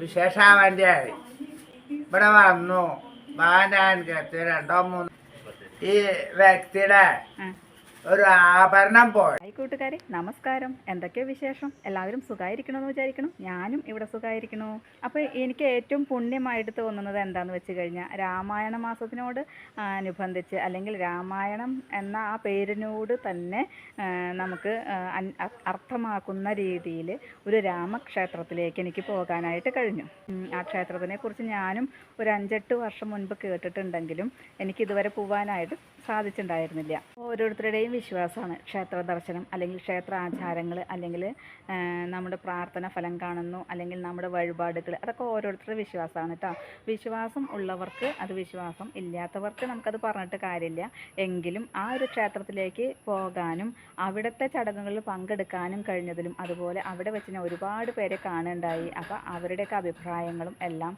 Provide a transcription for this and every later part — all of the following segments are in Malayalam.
വിശേഷാൻ വേണ്ടിയാണ് ഇവിടെ വന്നു. വാങ്ങാൻ കെത്തി രണ്ടോ മൂന്നോ. ഈ വ്യക്തിയുടെ ഒരു ആഭരണം പോയി. കൂട്ടുകാരെ നമസ്കാരം. എന്തൊക്കെ വിശേഷം? എല്ലാവരും സുഖമായിരിക്കണമെന്ന് വിചാരിക്കണം. ഞാനും ഇവിടെ സുഖമായിരിക്കണു അപ്പോൾ എനിക്ക് ഏറ്റവും പുണ്യമായിട്ട് തോന്നുന്നത് എന്താണെന്ന് വെച്ച് കഴിഞ്ഞാൽ രാമായണ മാസത്തിനോട് അനുബന്ധിച്ച് അല്ലെങ്കിൽ രാമായണം എന്ന ആ പേരിനോട് തന്നെ നമുക്ക് അർത്ഥമാക്കുന്ന രീതിയിൽ ഒരു രാമക്ഷേത്രത്തിലേക്ക് എനിക്ക് പോകാനായിട്ട് കഴിഞ്ഞു. ആ ക്ഷേത്രത്തിനെ കുറിച്ച് ഞാനും ഒരു അഞ്ചെട്ട് വർഷം മുൻപ് കേട്ടിട്ടുണ്ടെങ്കിലും എനിക്ക് ഇതുവരെ പോകാനായിട്ട് സാധിച്ചിട്ടുണ്ടായിരുന്നില്ല. ഓരോരുത്തരുടെയും വിശ്വാസമാണ് ക്ഷേത്ര ദർശനം. അല്ലെങ്കിൽ ക്ഷേത്ര ആചാരങ്ങൾ അല്ലെങ്കിൽ നമ്മുടെ പ്രാർത്ഥന ഫലം കാണുന്നു അല്ലെങ്കിൽ നമ്മുടെ വഴിപാടുകൾ അതൊക്കെ ഓരോരുത്തരുടെ വിശ്വാസമാണ് കേട്ടോ വിശ്വാസം ഉള്ളവർക്ക് അത് വിശ്വാസം ഇല്ലാത്തവർക്ക് നമുക്കത് പറഞ്ഞിട്ട് കാര്യമില്ല. എങ്കിലും ആ ഒരു ക്ഷേത്രത്തിലേക്ക് പോകാനും അവിടുത്തെ ചടങ്ങുകളിൽ പങ്കെടുക്കാനും കഴിഞ്ഞതിലും അതുപോലെ അവിടെ വെച്ച് ഞാൻ ഒരുപാട് പേരെ കാണുന്നുണ്ടായി. അപ്പോൾ അവരുടെയൊക്കെ അഭിപ്രായങ്ങളും എല്ലാം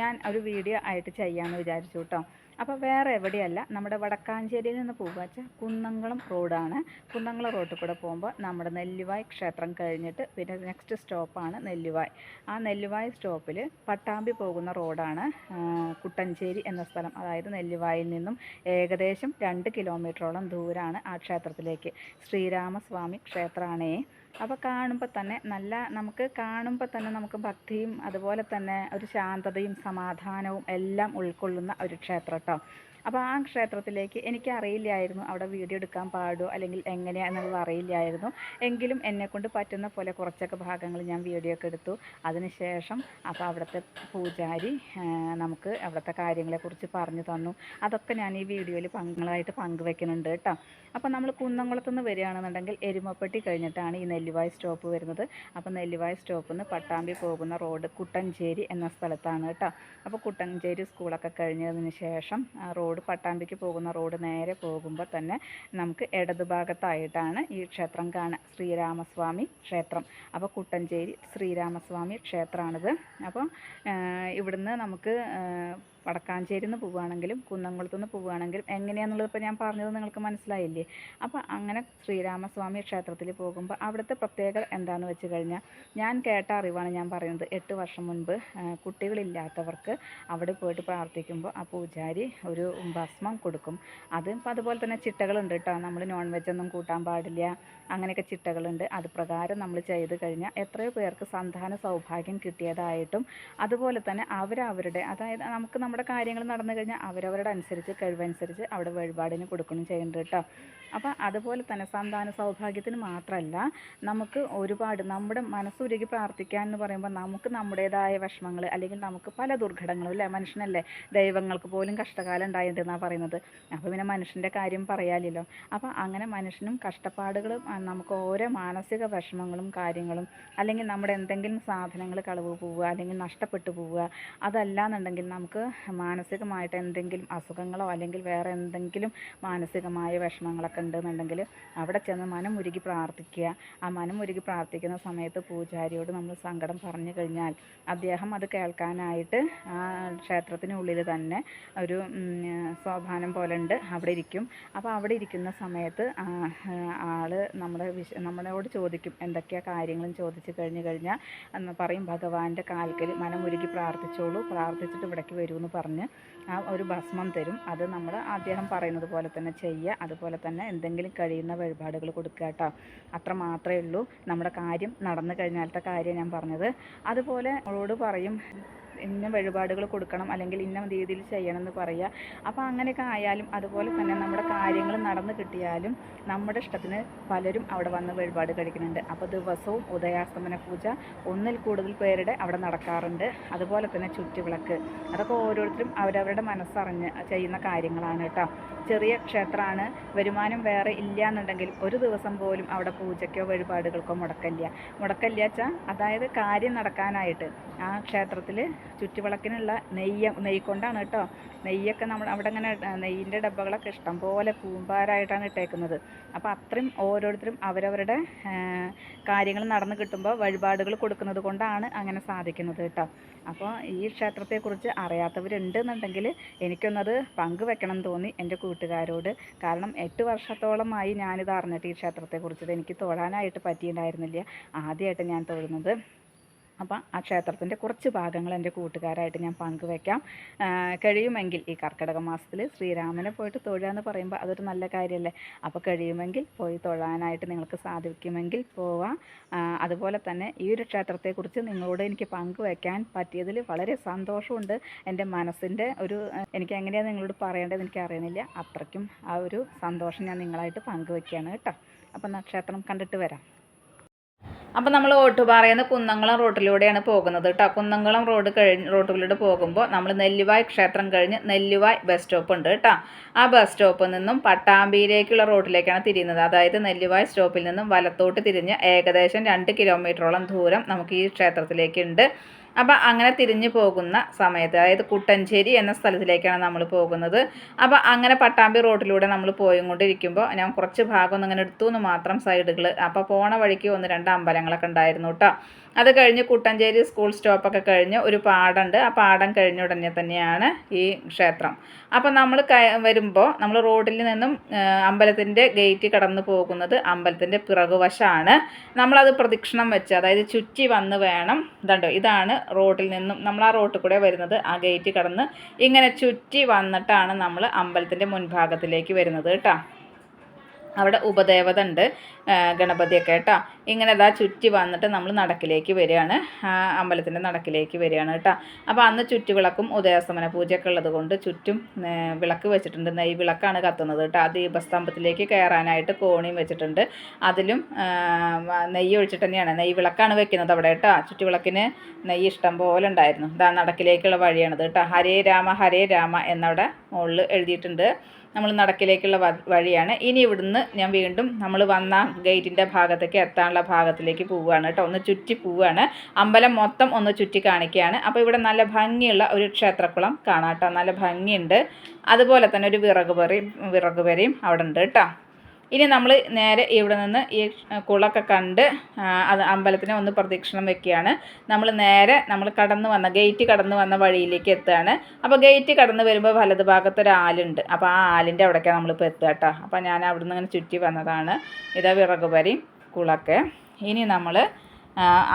ഞാൻ ഒരു വീഡിയോ ആയിട്ട് ചെയ്യാമെന്ന് വിചാരിച്ചു കേട്ടോ അപ്പോൾ വേറെ എവിടെയല്ല നമ്മുടെ വടക്കാഞ്ചേരിയിൽ നിന്ന് പോകുക. വെച്ചാൽ കുന്നംകുളം റോഡാണ്. കുന്നംകുളം റോഡിൽ കൂടെ പോകുമ്പോൾ നമ്മുടെ നെല്ലിവായ് ക്ഷേത്രം കഴിഞ്ഞിട്ട് പിന്നെ നെക്സ്റ്റ് സ്റ്റോപ്പാണ് നെല്ലിവായ്. ആ നെല്ലിവായ് സ്റ്റോപ്പിൽ പട്ടാമ്പി പോകുന്ന റോഡാണ് കുട്ടഞ്ചേരി എന്ന സ്ഥലം. അതായത് നെല്ലിവായിൽ നിന്നും ഏകദേശം രണ്ട് കിലോമീറ്ററോളം ദൂരമാണ് ആ ക്ഷേത്രത്തിലേക്ക്. ശ്രീരാമസ്വാമി ക്ഷേത്രമാണേ അപ്പോൾ കാണുമ്പോൾ തന്നെ നല്ല നമുക്ക് കാണുമ്പോൾ തന്നെ നമുക്ക് ഭക്തിയും അതുപോലെ തന്നെ ഒരു ശാന്തതയും സമാധാനവും എല്ലാം ഉൾക്കൊള്ളുന്ന ഒരു ക്ഷേത്രം കേട്ടോ അപ്പോൾ ആ ക്ഷേത്രത്തിലേക്ക് എനിക്ക് അറിയില്ലായിരുന്നു അവിടെ വീഡിയോ എടുക്കാൻ പാടുമോ അല്ലെങ്കിൽ എങ്ങനെയാണെന്നുള്ളത് അറിയില്ലായിരുന്നു. എങ്കിലും എന്നെക്കൊണ്ട് പറ്റുന്ന പോലെ കുറച്ചൊക്കെ ഭാഗങ്ങൾ ഞാൻ വീഡിയോ ഒക്കെ എടുത്തു. അതിനുശേഷം അപ്പോൾ അവിടുത്തെ പൂജാരി നമുക്ക് അവിടുത്തെ കാര്യങ്ങളെക്കുറിച്ച് പറഞ്ഞു തന്നു. അതൊക്കെ ഞാൻ ഈ വീഡിയോയിൽ പങ്കുകളായിട്ട് പങ്കുവെക്കുന്നുണ്ട് കേട്ടോ അപ്പോൾ നമ്മൾ കുന്നംകുളത്ത് നിന്ന് വരികയാണെന്നുണ്ടെങ്കിൽ എരുമപ്പെട്ടി കഴിഞ്ഞിട്ടാണ് ഈ നെല്ലിവായ് സ്റ്റോപ്പ് വരുന്നത്. അപ്പോൾ നെല്ലിവായ് സ്റ്റോപ്പിൽ നിന്ന് പട്ടാമ്പി പോകുന്ന റോഡ് കുട്ടഞ്ചേരി എന്ന സ്ഥലത്താണ് കേട്ടോ. അപ്പോൾ കുട്ടഞ്ചേരി സ്കൂളൊക്കെ കഴിഞ്ഞതിന് ശേഷം റോഡ് പട്ടാമ്പിക്ക് പോകുന്ന റോഡ് നേരെ പോകുമ്പോൾ തന്നെ നമുക്ക് ഇടതുഭാഗത്തായിട്ടാണ് ഈ ക്ഷേത്രം കാണുക ശ്രീരാമസ്വാമി ക്ഷേത്രം. അപ്പോൾ കുട്ടഞ്ചേരി ശ്രീരാമസ്വാമി ക്ഷേത്രമാണിത് അപ്പോൾ ഇവിടുന്ന് നമുക്ക് വടക്കാഞ്ചേരിയിൽ നിന്ന് പോവുകയാണെങ്കിലും കുന്നംകുളത്ത് നിന്ന് പോവുകയാണെങ്കിലും എങ്ങനെയാണെന്നുള്ളത് ഇപ്പോൾ ഞാൻ പറഞ്ഞത് നിങ്ങൾക്ക് മനസ്സിലായില്ലേ? അപ്പോൾ അങ്ങനെ ശ്രീരാമസ്വാമി ക്ഷേത്രത്തിൽ പോകുമ്പോൾ അവിടുത്തെ പ്രത്യേകത എന്താണെന്ന് വെച്ച് കഴിഞ്ഞാൽ ഞാൻ കേട്ട അറിവാണ് ഞാൻ പറയുന്നത്. എട്ട് വർഷം മുൻപ് കുട്ടികളില്ലാത്തവർക്ക് അവിടെ പോയിട്ട് പ്രാർത്ഥിക്കുമ്പോൾ ആ പൂജാരി ഒരു ഭസ്മം കൊടുക്കും. അത് അതുപോലെ തന്നെ ചിട്ടകളുണ്ട് കേട്ടോ. നമ്മൾ നോൺ വെജ് ഒന്നും കൂട്ടാൻ പാടില്ല. അങ്ങനെയൊക്കെ ചിട്ടകളുണ്ട്. അത് പ്രകാരം നമ്മൾ ചെയ്ത് കഴിഞ്ഞാൽ എത്രയോ പേർക്ക് സന്താന സൗഭാഗ്യം കിട്ടിയതായിട്ടും അതുപോലെ തന്നെ അവരവരുടെ അതായത് നമുക്ക് നമ്മുടെ കാര്യങ്ങൾ നടന്നു കഴിഞ്ഞാൽ അവരവരുടെ അനുസരിച്ച് കഴിവനുസരിച്ച് അവിടെ വഴിപാടിന് കൊടുക്കണം ചെയ്യുന്നുണ്ട് കേട്ടോ. അപ്പോൾ അതുപോലെ തന്നെ സന്താന സൗഭാഗ്യത്തിന് മാത്രമല്ല നമുക്ക് ഒരുപാട് നമ്മുടെ മനസ്സുരുകി പ്രാർത്ഥിക്കാൻ എന്ന് പറയുമ്പോൾ നമുക്ക് നമ്മുടേതായ വിഷമങ്ങൾ അല്ലെങ്കിൽ നമുക്ക് പല ദുർഘടങ്ങളും അല്ലേ? മനുഷ്യനല്ലേ? ദൈവങ്ങൾക്ക് പോലും കഷ്ടകാലം ഉണ്ടായിട്ടുണ്ടെന്നാണ് പറയുന്നത്. അപ്പോൾ പിന്നെ മനുഷ്യന്റെ കാര്യം പറയാലില്ലോ അപ്പോൾ അങ്ങനെ മനുഷ്യനും കഷ്ടപ്പാടുകളും നമുക്ക് ഓരോ മാനസിക വിഷമങ്ങളും കാര്യങ്ങളും അല്ലെങ്കിൽ നമ്മുടെ എന്തെങ്കിലും സാധനങ്ങൾ കളവ് പോവുക അല്ലെങ്കിൽ നഷ്ടപ്പെട്ടു പോവുക അതല്ല എന്നുണ്ടെങ്കിൽ നമുക്ക് മാനസികമായിട്ട് എന്തെങ്കിലും അസുഖങ്ങളോ അല്ലെങ്കിൽ വേറെ എന്തെങ്കിലും മാനസികമായ വിഷമങ്ങളൊക്കെ ഉണ്ടെന്നുണ്ടെങ്കിൽ അവിടെ ചെന്ന് മനം ഉരുകി പ്രാർത്ഥിക്കുക. ആ മനം ഉരുകി പ്രാർത്ഥിക്കുന്ന സമയത്ത് പൂജാരിയോട് നമ്മൾ സങ്കടം പറഞ്ഞു കഴിഞ്ഞാൽ അദ്ദേഹം അത് കേൾക്കാനായിട്ട് ആ ക്ഷേത്രത്തിനുള്ളിൽ തന്നെ ഒരു സോപാനം പോലെ ഉണ്ട്. അവിടെ ഇരിക്കും. അപ്പോൾ അവിടെ ഇരിക്കുന്ന സമയത്ത് ആൾ നമ്മുടെ വിശ നമ്മളോട് ചോദിക്കും എന്തൊക്കെയാ കാര്യങ്ങളും ചോദിച്ചു കഴിഞ്ഞ് കഴിഞ്ഞാൽ പറയും ഭഗവാന്റെ കാൽക്കൽ മനമുരുകി പ്രാർത്ഥിച്ചോളൂ പ്രാർത്ഥിച്ചിട്ട് ഇവിടേക്ക് വരൂ എന്ന് പറഞ്ഞ് ആ ഒരു ഭസ്മം തരും. അത് നമ്മൾ അദ്ദേഹം പറയുന്നത് പോലെ തന്നെ ചെയ്യുക അതുപോലെ തന്നെ എന്തെങ്കിലും കഴിയുന്ന വഴിപാടുകൾ കൊടുക്കുക കേട്ടോ. അത്ര മാത്രമേ ഉള്ളൂ. നമ്മുടെ കാര്യം നടന്നു കഴിഞ്ഞാലത്തെ കാര്യം ഞാൻ പറഞ്ഞത്. അതുപോലെ അവളോട് പറയും ഇന്ന വഴിപാടുകൾ കൊടുക്കണം അല്ലെങ്കിൽ ഇന്ന രീതിയിൽ ചെയ്യണം എന്ന് പറയുക. അപ്പോൾ അങ്ങനെയൊക്കെ ആയാലും അതുപോലെ തന്നെ നമ്മുടെ കാര്യങ്ങൾ നടന്നു കിട്ടിയാലും നമ്മുടെ ഇഷ്ടത്തിന് പലരും അവിടെ വന്ന് വഴിപാട് കഴിക്കുന്നുണ്ട്. അപ്പോൾ ദിവസവും ഉദയാസ്തമന പൂജ ഒന്നിൽ കൂടുതൽ പേരുടെ അവിടെ നടക്കാറുണ്ട്. അതുപോലെ തന്നെ ചുറ്റുവിളക്ക് അതൊക്കെ ഓരോരുത്തരും അവരവരുടെ മനസ്സറിഞ്ഞ് ചെയ്യുന്ന കാര്യങ്ങളാണ് കേട്ടോ. ചെറിയ ക്ഷേത്രമാണ് വരുമാനം വേറെ ഇല്ല എന്നുണ്ടെങ്കിൽ ഒരു ദിവസം പോലും അവിടെ പൂജയ്ക്കോ വഴിപാടുകൾക്കോ മുടക്കല്ല മുടക്കല്ല വെച്ചാൽ അതായത് കാര്യം നടക്കാനായിട്ട് ആ ക്ഷേത്രത്തിൽ ചുറ്റുവിളക്കിനുള്ള നെയ്യ് നെയ്യ് കൊണ്ടാണ് കേട്ടോ. നെയ്യൊക്കെ നമ്മൾ അവിടെ ഇങ്ങനെ നെയ്യിന്റെ ഡബ്ബകളൊക്കെ ഇഷ്ടം പോലെ കൂമ്പാരായിട്ടാണ് ഇട്ടേക്കുന്നത്. അപ്പോൾ അത്രയും ഓരോരുത്തരും അവരവരുടെ കാര്യങ്ങൾ നടന്നു കിട്ടുമ്പോൾ വഴിപാടുകൾ കൊടുക്കുന്നത് കൊണ്ടാണ് അങ്ങനെ സാധിക്കുന്നത് കേട്ടോ. അപ്പോൾ ഈ ക്ഷേത്രത്തെക്കുറിച്ച് അറിയാത്തവരുണ്ട് എന്നുണ്ടെങ്കിൽ എനിക്കൊന്നത് പങ്കുവെക്കണം തോന്നി എന്റെ കൂട്ടുകാരോട്. കാരണം എട്ട് വർഷത്തോളമായി ഞാനിത് അറിഞ്ഞിട്ട് ഈ ക്ഷേത്രത്തെക്കുറിച്ച് എനിക്ക് തൊഴാനായിട്ട് പറ്റിയിട്ടുണ്ടായിരുന്നില്ല. ആദ്യമായിട്ട് ഞാൻ തൊഴുന്നത്. അപ്പം ആ ക്ഷേത്രത്തിന്റെ കുറച്ച് ഭാഗങ്ങൾ എന്റെ കൂട്ടുകാരായിട്ട് ഞാൻ പങ്കുവെക്കാം. കഴിയുമെങ്കിൽ ഈ കർക്കിടക മാസത്തിൽ ശ്രീരാമനെ പോയിട്ട് തൊഴുക എന്ന് പറയുമ്പോൾ അതൊരു നല്ല കാര്യമല്ലേ അപ്പോൾ കഴിയുമെങ്കിൽ പോയി തൊഴാനായിട്ട് നിങ്ങൾക്ക് സാധിക്കുമെങ്കിൽ പോവാം. അതുപോലെ തന്നെ ഈ ഒരു ക്ഷേത്രത്തെക്കുറിച്ച് നിങ്ങളോട് എനിക്ക് പങ്കുവെക്കാൻ പറ്റിയതിൽ വളരെ സന്തോഷമുണ്ട്. എന്റെ മനസ്സിന്റെ ഒരു എനിക്ക് എങ്ങനെയാണ് നിങ്ങളോട് പറയേണ്ടത് എനിക്ക് അറിയണില്ല. അത്രയ്ക്കും ആ ഒരു സന്തോഷം ഞാൻ നിങ്ങളായിട്ട് പങ്കുവെക്കുകയാണ് കേട്ടോ. അപ്പം നക്ഷത്രം കണ്ടിട്ട് വരാം. അപ്പം നമ്മൾ ഓട്ടുപാറയിൽ നിന്ന് കുന്നംകുളം റോട്ടിലൂടെയാണ് പോകുന്നത് കേട്ടോ കുന്നംകുളം റോഡ് കഴിഞ്ഞ് റോട്ടിലൂടെ പോകുമ്പോൾ നമ്മൾ നെല്ലുവായ് ക്ഷേത്രം കഴിഞ്ഞ് നെല്ലുവായ് ബസ് സ്റ്റോപ്പ് ഉണ്ട് കേട്ടോ ആ ബസ് സ്റ്റോപ്പിൽ നിന്നും പട്ടാമ്പിയിലേക്കുള്ള റോഡിലേക്കാണ് തിരിയുന്നത്. അതായത് നെല്ലുവായ് സ്റ്റോപ്പിൽ നിന്നും വലത്തോട്ട് തിരിഞ്ഞ് ഏകദേശം രണ്ട് കിലോമീറ്ററോളം ദൂരം നമുക്ക് ഈ ക്ഷേത്രത്തിലേക്കുണ്ട് അപ്പം അങ്ങനെ തിരിഞ്ഞു പോകുന്ന സമയത്ത് അതായത് കുട്ടഞ്ചേരി എന്ന സ്ഥലത്തിലേക്കാണ് നമ്മൾ പോകുന്നത്. അപ്പോൾ അങ്ങനെ പട്ടാമ്പി റോഡിലൂടെ നമ്മൾ പോയിക്കൊണ്ടിരിക്കുമ്പോൾ ഞാൻ കുറച്ച് ഭാഗം ഒന്ന് ഇങ്ങനെ എടുത്തു എന്ന് മാത്രം സൈഡുകൾ അപ്പോൾ പോണ വഴിക്ക് ഒന്ന് രണ്ട് അമ്പലങ്ങളൊക്കെ ഉണ്ടായിരുന്നു കേട്ടോ അത് കഴിഞ്ഞ് കുട്ടഞ്ചേരി സ്കൂൾ സ്റ്റോപ്പൊക്കെ കഴിഞ്ഞ് ഒരു പാടമുണ്ട് ആ പാടം കഴിഞ്ഞ ഉടനെ തന്നെയാണ് ഈ ക്ഷേത്രം. അപ്പോൾ നമ്മൾ വരുമ്പോൾ നമ്മൾ റോഡിൽ നിന്നും അമ്പലത്തിന്റെ ഗേറ്റ് കടന്നു പോകുന്നത് അമ്പലത്തിന്റെ പിറകുവശമാണ് നമ്മളത് പ്രദക്ഷിണം വെച്ച് അതായത് ചുറ്റി വന്ന് വേണം ഇതുണ്ടോ ഇതാണ് റോഡിൽ നിന്നും നമ്മൾ ആ റോട്ടിൽ കൂടെ വരുന്നത് ആ ഗേറ്റ് കടന്ന് ഇങ്ങനെ ചുറ്റി വന്നിട്ടാണ് നമ്മൾ അമ്പലത്തിന്റെ മുൻഭാഗത്തിലേക്ക് വരുന്നത് കേട്ടോ. അവിടെ ഉപദേവത ഉണ്ട് ഗണപതിയൊക്കെ കേട്ടോ. ഇങ്ങനെ ഇതാ ചുറ്റി വന്നിട്ട് നമ്മൾ നടക്കിലേക്ക് വരികയാണ്. അമ്പലത്തിന്റെ നടക്കിലേക്ക് വരികയാണ് കേട്ടോ. അപ്പോൾ അന്ന് ചുറ്റുവിളക്കും ഉദയാസ്തമന പൂജയൊക്കെ ഉള്ളത് കൊണ്ട് ചുറ്റും വിളക്ക് വെച്ചിട്ടുണ്ട്. നെയ് വിളക്കാണ് കത്തുന്നത് കേട്ടോ. ആ ദീപസ്തംഭത്തിലേക്ക് കയറാനായിട്ട് കോണിയും വെച്ചിട്ടുണ്ട്. അതിലും നെയ്യ് ഒഴിച്ചിട്ട് തന്നെയാണ്. നെയ്യ് വിളക്കാണ് വെക്കുന്നത് അവിടെ കേട്ടോ. ചുറ്റുവിളക്കിന് നെയ്യ് ഇഷ്ടം പോലെ ഉണ്ടായിരുന്നു. ഇതാ നടക്കിലേക്കുള്ള വഴിയാണത് കേട്ടോ. ഹരേ രാമ ഹരേ രാമ എന്നവിടെ മുകളിൽ എഴുതിയിട്ടുണ്ട്. നമ്മൾ നടക്കിലേക്കുള്ള വഴിയാണ്. ഇനി ഇവിടുന്ന് ഞാൻ വീണ്ടും നമ്മൾ വന്ന ഗേറ്റിന്റെ ഭാഗത്തേക്ക് എത്താനുള്ള ഭാഗത്തിലേക്ക് പോവുകയാണ് കേട്ടോ. ഒന്ന് ചുറ്റി പോവുകയാണ്. അമ്പലം മൊത്തം ഒന്ന് ചുറ്റി കാണിക്കുകയാണ്. അപ്പോൾ ഇവിടെ നല്ല ഭംഗിയുള്ള ഒരു ക്ഷേത്രക്കുളം കാണാം കേട്ടോ. നല്ല ഭംഗിയുണ്ട്. അതുപോലെ തന്നെ ഒരു വിറക് പറയും വിറക് പെരയും അവിടെ ഉണ്ട് കേട്ടോ. ഇനി നമ്മൾ നേരെ ഇവിടെ നിന്ന് ഈ കുളമൊക്കെ കണ്ട് അത് അമ്പലത്തിനെ ഒന്ന് പ്രദക്ഷിണം വെക്കുകയാണ്. നമ്മൾ നേരെ നമ്മൾ കടന്നു വന്ന ഗേറ്റ് കടന്നു വന്ന വഴിയിലേക്ക് എത്തുകയാണ്. അപ്പോൾ ഗേറ്റ് കടന്ന് വരുമ്പോൾ വലത് ഭാഗത്ത് ഒരു ആലുണ്ട്. അപ്പോൾ ആ ആലിന്റെ അവിടേക്കാണ് നമ്മളിപ്പോൾ എത്തുക കേട്ടോ. അപ്പോൾ ഞാൻ അവിടെ നിന്ന് ഇങ്ങനെ ചുറ്റി വന്നതാണ്. ഇതാ വിറകുപരി കുളമൊക്കെ. ഇനി നമ്മൾ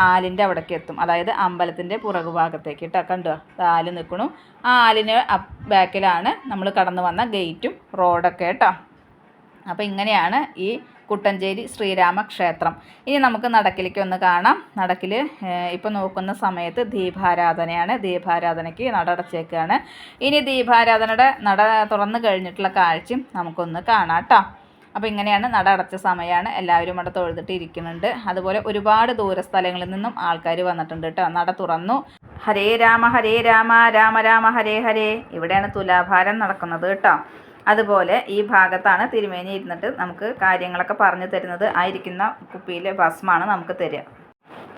ആലിന്റെ അവിടേക്ക് എത്തും. അതായത് അമ്പലത്തിന്റെ പുറകു ഭാഗത്തേക്ക് കേട്ടോ. കണ്ടോ? ആൽ നിൽക്കണു. ആ ആലിന് ബാക്കിലാണ് നമ്മൾ കടന്നു വന്ന ഗേറ്റും റോഡൊക്കെ കേട്ടോ. അപ്പോൾ ഇങ്ങനെയാണ് ഈ കുട്ടഞ്ചേരി ശ്രീരാമ ക്ഷേത്രം ഇനി നമുക്ക് നടക്കിലേക്ക് ഒന്ന് കാണാം. നടക്കിൽ ഇപ്പോൾ നോക്കുന്ന സമയത്ത് ദീപാരാധനയാണ്. ദീപാരാധനയ്ക്ക് നട അടച്ചേക്കാണ്. ഇനി ദീപാരാധനയുടെ നട തുറന്നു കഴിഞ്ഞിട്ടുള്ള കാഴ്ചയും നമുക്കൊന്ന് കാണാം കേട്ടോ അപ്പോൾ ഇങ്ങനെയാണ് നട അടച്ച സമയമാണ് എല്ലാവരും അവിടെ തൊഴുതിട്ട് ഇരിക്കുന്നുണ്ട് അതുപോലെ ഒരുപാട് ദൂരസ്ഥലങ്ങളിൽ നിന്നും ആൾക്കാർ വന്നിട്ടുണ്ട് കേട്ടോ. നട തുറന്നു. ഹരേ രാമ ഹരേ രാമ രാമ രാമ ഹരേ ഹരേ. ഇവിടെയാണ് തുലാഭാരം നടക്കുന്നത് കേട്ടോ. അതുപോലെ ഈ ഭാഗത്താണ് തിരുമേനി ഇരുന്നിട്ട് നമുക്ക് കാര്യങ്ങളൊക്കെ പറഞ്ഞു തരുന്നത്. ആയിരിക്കുന്ന കുപ്പിയിലെ ഭസ്മാണ് നമുക്ക് തരിക.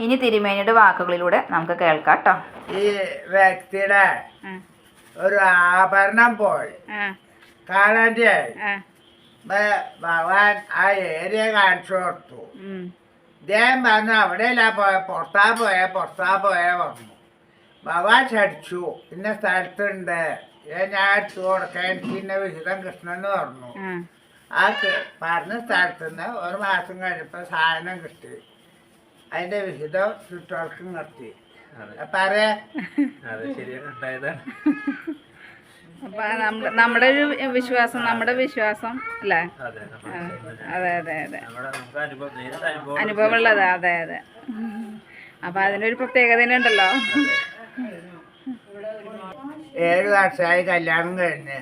ഇനി തിരുമേനിയുടെ വാക്കുകളിലൂടെ നമുക്ക് കേൾക്കാം കേട്ടോ. ഈ വ്യക്തിയുടെ ഒരു ആഭരണം പോയി. കാണാന്റെ ഭഗവാൻ ആ ഏരിയ കാണിച്ചു കൊടുത്തു. ഇദ്ദേഹം പറഞ്ഞു അവിടെയല്ല പോയ പുറത്താ പോയ പുറത്താ പോയ പറഞ്ഞു. ഭഗവാൻ ചടിച്ചു ഇന്ന സ്ഥലത്തുണ്ട്. ഞാൻ എടുത്തു കൊടുക്കാൻ എനിക്ക് ഇന്ന വിഹിതം കിട്ടണമെന്ന് പറഞ്ഞു. ആ. പറഞ്ഞ സ്ഥലത്ത് നിന്ന് ഒരു മാസം കഴിഞ്ഞപ്പോൾ സാധനം കിട്ടി. അതിന്റെ വിഹിതം ചുറ്റുവർക്കും പറയാ അപ്പം നമ്മുടെ ഒരു വിശ്വാസം നമ്മുടെ വിശ്വാസം അല്ലേ? അതെ അതെ അതെ അനുഭവമുള്ളത് അതെ അതെ. അപ്പൊ അതിനൊരു പ്രത്യേകത ഉണ്ടല്ലോ ഏഴ് വർഷമായി കല്യാണം കഴിഞ്ഞ്.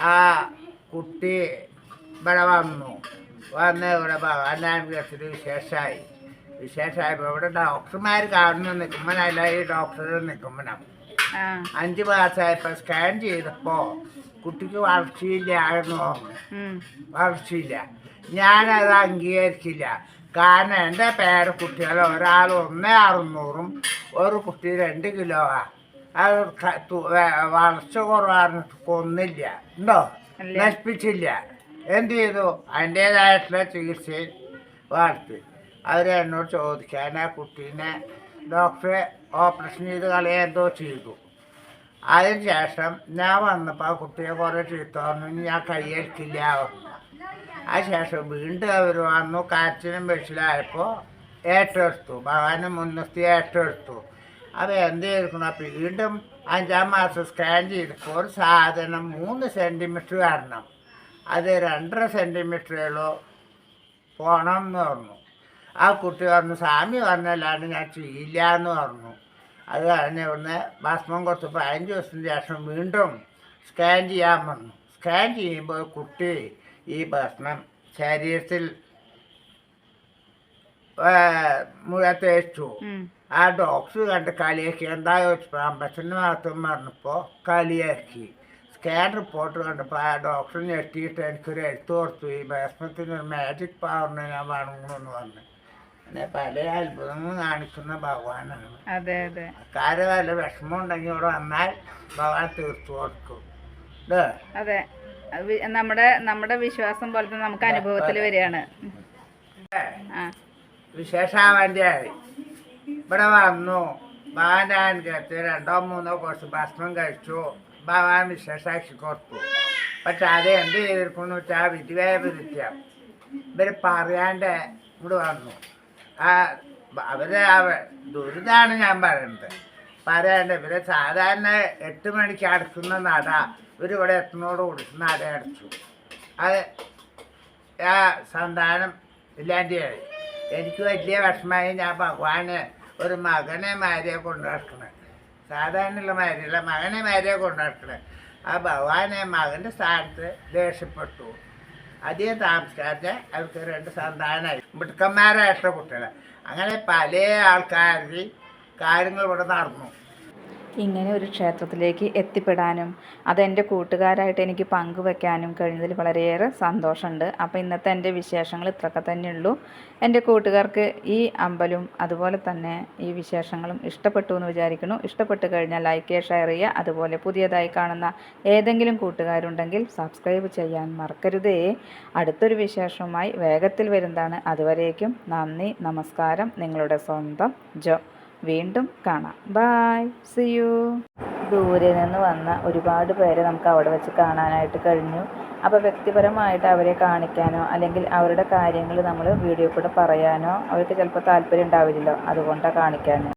ആ കുട്ടി ഇവിടെ വന്നു. വന്ന് ഇവിടെ ഭഗവാന്റെ അനുഗ്രഹത്തിൽ വിശേഷമായി വിശേഷമായപ്പോൾ ഇവിടെ ഡോക്ടർമാർ കാണുന്നു നിൽക്കുമ്പോഴല്ല ഈ ഡോക്ടർ നിൽക്കുമ്പോഴാണ് അഞ്ചു മാസമായപ്പോൾ സ്കാൻ ചെയ്തപ്പോൾ കുട്ടിക്ക് വളർച്ചയില്ലായിരുന്നു ഉം. വളർച്ചയില്ല. ഞാനത് അംഗീകരിച്ചില്ല. കാരണം എന്റെ പേരക്കുട്ടികൾ ഒരാൾ ഒന്ന് അറുന്നൂറും ഒരു കുട്ടി രണ്ട് കിലോ ആ അത് വളർച്ച കുറവാണ് കൊന്നില്ല ഉണ്ടോ. നശിപ്പിച്ചില്ല. എന്ത് ചെയ്തു? അതിന്റേതായിട്ടുള്ള ചികിത്സയിൽ വളർത്തി. അവർ എന്നോട് ചോദിക്കാൻ ആ കുട്ടീനെ ഡോക്ടറെ ഓപ്പറേഷൻ ചെയ്ത് കളയാൻ എന്തോ ചെയ്തു? അതിന് ശേഷം ഞാൻ വന്നപ്പോൾ ആ കുട്ടിയെ കുറേ ചീത്തോന്നു ഞാൻ കൈയടിക്കില്ല അതിനുശേഷം അതിന് ശേഷം വീണ്ടും അവർ വന്നു കാച്ചിനും വെച്ചിലായപ്പോൾ ഏറ്റെടുത്തു. ഭഗവാനും മുൻനിർത്തി ഏറ്റെടുത്തു. അത് എന്ത് അപ്പം വീണ്ടും അഞ്ചാം മാസം സ്കാൻ ചെയ്തപ്പോൾ സാധനം മൂന്ന് സെന്റിമീറ്റർ വരണം. അത് രണ്ടര സെന്റിമീറ്ററുകളോ പോകണം എന്ന് പറഞ്ഞു. ആ കുട്ടി പറഞ്ഞു സ്വാമി പറഞ്ഞല്ലാണ്ട് ഞാൻ ചെയ്യില്ല എന്ന് പറഞ്ഞു. അത് കഴിഞ്ഞ് ഇവിടുന്ന് ഭസ്മം കൊടുത്ത് പതിനഞ്ച് ദിവസത്തിന് ശേഷം വീണ്ടും സ്കാൻ ചെയ്യാൻ വന്നു. സ്കാൻ ചെയ്യുമ്പോൾ കുട്ടി ഈ ഭസ്മം ശരീരത്തിൽ ഉം. ആ ഡോക്ടർ കണ്ട് കളിയാക്കി. എന്താ ചോദിച്ചപ്പോൾ അമ്പച്ചന്റെ നടത്തും പറഞ്ഞപ്പോൾ കളിയാക്കി. സ്കാൻ റിപ്പോർട്ട് കണ്ടപ്പോൾ ആ ഡോക്ടർ ഞെട്ടിയിട്ട് എനിക്കൊരു എഴുത്ത് കൊടുത്തു. ഈ ഭസ്മത്തിന് ഒരു മാജിക് പവറിന് ഞാൻ വണങ്ങണമെന്ന് പറഞ്ഞു. അങ്ങനെ പല അത്ഭുതങ്ങളും കാണിക്കുന്ന ഭഗവാനാണ്. അതെ അതെ. കാര്യം വല്ല വിഷമം ഉണ്ടെങ്കിൽ ഇവിടെ വന്നാൽ ഭഗവാൻ തീർത്തു കൊടുക്കും. അതെ. നമ്മുടെ നമ്മുടെ വിശ്വാസം പോലെ നമുക്ക് അനുഭവത്തിൽ വരികയാണ്. ആ. വിശേഷാവാന്റെയായി ഇവിടെ വന്നു. ഭഗവാൻ കയറ്റി രണ്ടോ മൂന്നോ കുറച്ച് ഭക്ഷണം കഴിച്ചു. ബാബാൻ വിശേഷാക്ഷി കൊടുത്തു. പക്ഷെ അത് എന്ത് ചെയ്തിരിക്കുന്നു വെച്ചാൽ വിധിവേ വിധിക്കാം ഇവർ പറയാണ്ട് ഇവിടെ വന്നു. ആ അവർ ദുരിതാണ് ഞാൻ പറയുന്നത്. പറയാണ്ട് ഇവരെ സാധാരണ എട്ട് മണിക്ക് അടക്കുന്ന നട. ഇവരിവിടെ കൊടുക്കുന്ന നട അടച്ചു. അത് ആ സന്താനം ഇല്ലാണ്ടായി എനിക്ക് വലിയ വിഷമമായി ഞാൻ ഭഗവാന് ഒരു മകനെ മാരിയെ കൊണ്ടു നടക്കണേ സാധാരണയുള്ള മാരിയല്ല മകനെ മാരിയെ കൊണ്ടു നടക്കണേ ആ ഭഗവാനെ മകന്റെ സ്ഥാനത്ത് ദേഷ്യപ്പെട്ടു. അധികം താമസിക്കാതെ അവർക്ക് രണ്ട് സന്താനമായി. മിടുക്കന്മാരായിട്ടുള്ള കുട്ടികളെ. അങ്ങനെ പല ആൾക്കാരിൽ കാര്യങ്ങൾ ഇവിടെ നടന്നു. ഇങ്ങനെ ഒരു ക്ഷേത്രത്തിലേക്ക് എത്തിപ്പെടാനും അതെന്റെ കൂട്ടുകാരായിട്ട് എനിക്ക് പങ്കുവെക്കാനും കഴിഞ്ഞതിൽ വളരെയേറെ സന്തോഷമുണ്ട്. അപ്പോൾ ഇന്നത്തെ എന്റെ വിശേഷങ്ങൾ ഇത്രയൊക്കെ തന്നെയുള്ളൂ. എന്റെ കൂട്ടുകാർക്ക് ഈ അമ്പലും അതുപോലെ തന്നെ ഈ വിശേഷങ്ങളും ഇഷ്ടപ്പെട്ടു എന്ന് വിചാരിക്കുന്നു. ഇഷ്ടപ്പെട്ട് കഴിഞ്ഞാൽ ലൈക്ക് ഷെയർ ചെയ്യുക. അതുപോലെ പുതിയതായി കാണുന്ന ഏതെങ്കിലും കൂട്ടുകാരുണ്ടെങ്കിൽ സബ്സ്ക്രൈബ് ചെയ്യാൻ മറക്കരുതേ. അടുത്തൊരു വിശേഷവുമായി വേഗത്തിൽ വരുന്നതാണ്. അതുവരേക്കും നന്ദി നമസ്കാരം. നിങ്ങളുടെ സ്വന്തം ജോ. വീണ്ടും കാണാം. ബായ് സി യു ദൂരെ നിന്ന് വന്ന ഒരുപാട് പേരെ നമുക്ക് അവിടെ വെച്ച് കാണാനായിട്ട് കഴിഞ്ഞു. അപ്പോൾ വ്യക്തിപരമായിട്ട് അവരെ കാണിക്കാനോ അല്ലെങ്കിൽ അവരുടെ കാര്യങ്ങൾ നമ്മൾ വീഡിയോ കൂടെ പറയാനോ അവർക്ക് ചിലപ്പോൾ താല്പര്യം ഉണ്ടാവില്ലല്ലോ. അതുകൊണ്ടാണ് കാണിക്കാനോ